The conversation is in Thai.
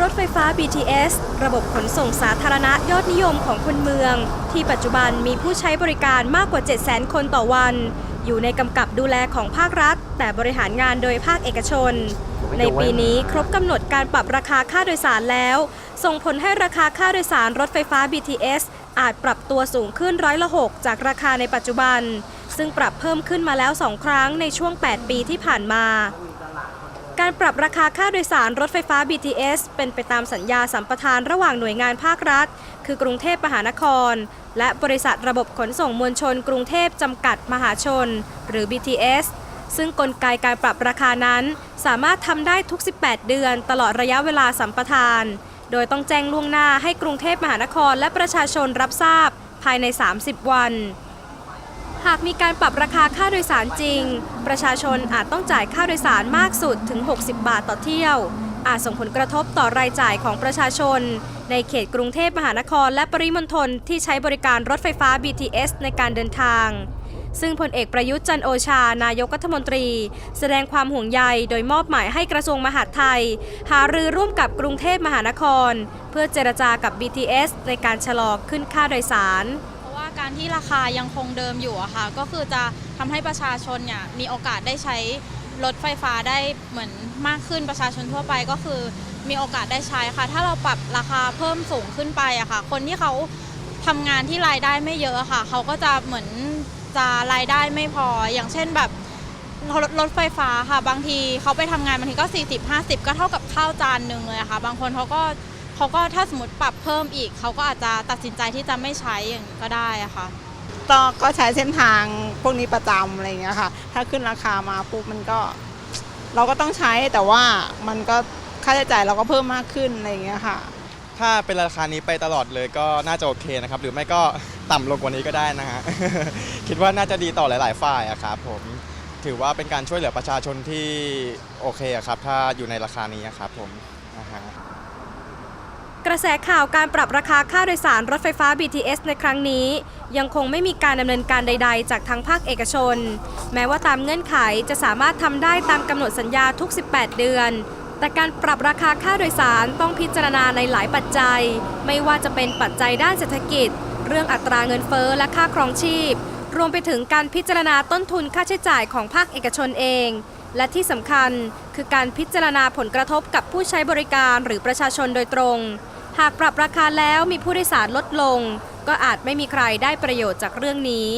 รถไฟฟ้า BTS ระบบขนส่งสาธารณะยอดนิยมของคนเมือง ที่ปัจจุบันมีผู้ใช้บริการมากกว่า 700,000 คนต่อวัน อยู่ในกำกับดูแลของภาครัฐ แต่บริหารงานโดยภาคเอกชน ในปีนี้ครบกำหนดการปรับราคาค่าโดยสารแล้ว ส่งผลให้ราคาค่าโดยสารรถไฟฟ้า BTS อาจปรับตัวสูงขึ้นร้อยละ 6 จากราคาในปัจจุบัน ซึ่งปรับเพิ่มขึ้นมาแล้ว 2 ครั้งในช่วง 8 ปีที่ผ่านมา การปรับราคาค่าโดยสารรถไฟฟ้า BTS เป็นไปตามสัญญาสัมปทานระหว่างหน่วยงานภาครัฐ คือกรุงเทพมหานคร และบริษัทระบบขนส่งมวลชน กรุงเทพจำกัดมหาชน หรือ BTS ซึ่งกลไกการปรับราคานั้น สามารถทำได้ทุก 18 เดือน ตลอดระยะเวลาสัมปทาน โดยต้องแจ้งล่วงหน้าให้กรุงเทพมหานครและประชาชนรับทราบภายใน 30 วันากมีการปรับราคาค่าโดยสารจริง ประชาชนอาจต้องจ่ายค่าโดยสารมากสุดถึง 60 บาทต่อเที่ยว อาจส่งผลกระทบต่อรายจ่ายของประชาชน ในเขตกรุงเทพมหานครและปริมณฑลที่ใช้บริการรถไฟฟ้า BTS ในการเดินทางซึ่งพลเอกประยุทธ์จันโอชา นายกรัฐมนตรี แสดงความห่วงใยโดยมอบหมายให้กระทรวงมหาดไทย หารือร่วมกับกรุงเทพมหานคร เพื่อเจรจากับ BTS ในการชะลอขึ้นค่าโดยสาร การที่ราคายังคงเดิมอยู่อะค่ะ ก็คือจะทำให้ประชาชนเนี่ยมีโอกาสได้ใช้รถไฟฟ้าได้เหมือนมากขึ้นประชาชนทั่วไปก็คือมีโอกาสได้ใช้ค่ะ ถ้าเราปรับราคาเพิ่มสูงขึ้นไปอะค่ะ คนที่เขาทำงานที่รายได้ไม่เยอะอะค่ะ เขาก็จะเหมือนจะรายได้ไม่พอ อย่างเช่นแบบรถรถไฟฟ้าค่ะ บางทีเขาไปทำงานบางทีก็ 40 50 ก็เท่ากับข้าวจานหนึ่งเลยะค่ะ บางคนเขาก็ เขาก็ถ้าสมมติปรับเพิ่มอีก เขาก็อาจจะตัดสินใจที่จะไม่ใช้อย่างนี้ก็ได้อะค่ะก็ก็ใช้เส้นทางพวกนี้ประจำอะไรอย่างเงี้ยค่ะ ถ้าขึ้นราคามาปุ๊บมันก็ เราก็ต้องใช้แต่ว่ามันก็ค่าใช้จ่ายเราก็เพิ่มมากขึ้นอะไรอย่างเงี้ยค่ะ ถ้าเป็นราคานี้ไปตลอดเลยก็น่าจะโอเคนะครับ หรือไม่ก็ต่ำลงกว่านี้ก็ได้นะฮะ คิดว่าน่าจะดีต่อหลาย ๆ ฝ่ายอะครับผมถือว่าเป็นการช่วยเหลือประชาชนที่โอเคอะครับ ถ้าอยู่ในราคานี้อะครับผมนะฮะ กระแสข่าวการปรับราคาค่าโดยสารรถไฟฟ้า BTS ในครั้งนี้ ยังคงไม่มีการดำเนินการใด ๆ จากทางภาคเอกชน แม้ว่าตามเงื่อนไขจะสามารถทำได้ตามกำหนดสัญญาทุก 18 เดือน แต่การปรับราคาค่าโดยสารต้องพิจารณาในหลายปัจจัย ไม่ว่าจะเป็นปัจจัยด้านเศรษฐกิจ เรื่องอัตราเงินเฟ้อและค่าครองชีพ รวมไปถึงการพิจารณาต้นทุนค่าใช้จ่ายของภาคเอกชนเอง และที่สำคัญคือการพิจารณาผลกระทบกับผู้ใช้บริการหรือประชาชนโดยตรง หากปรับราคาแล้วมีผู้โดยสารลดลง ก็อาจไม่มีใครได้ประโยชน์จากเรื่องนี้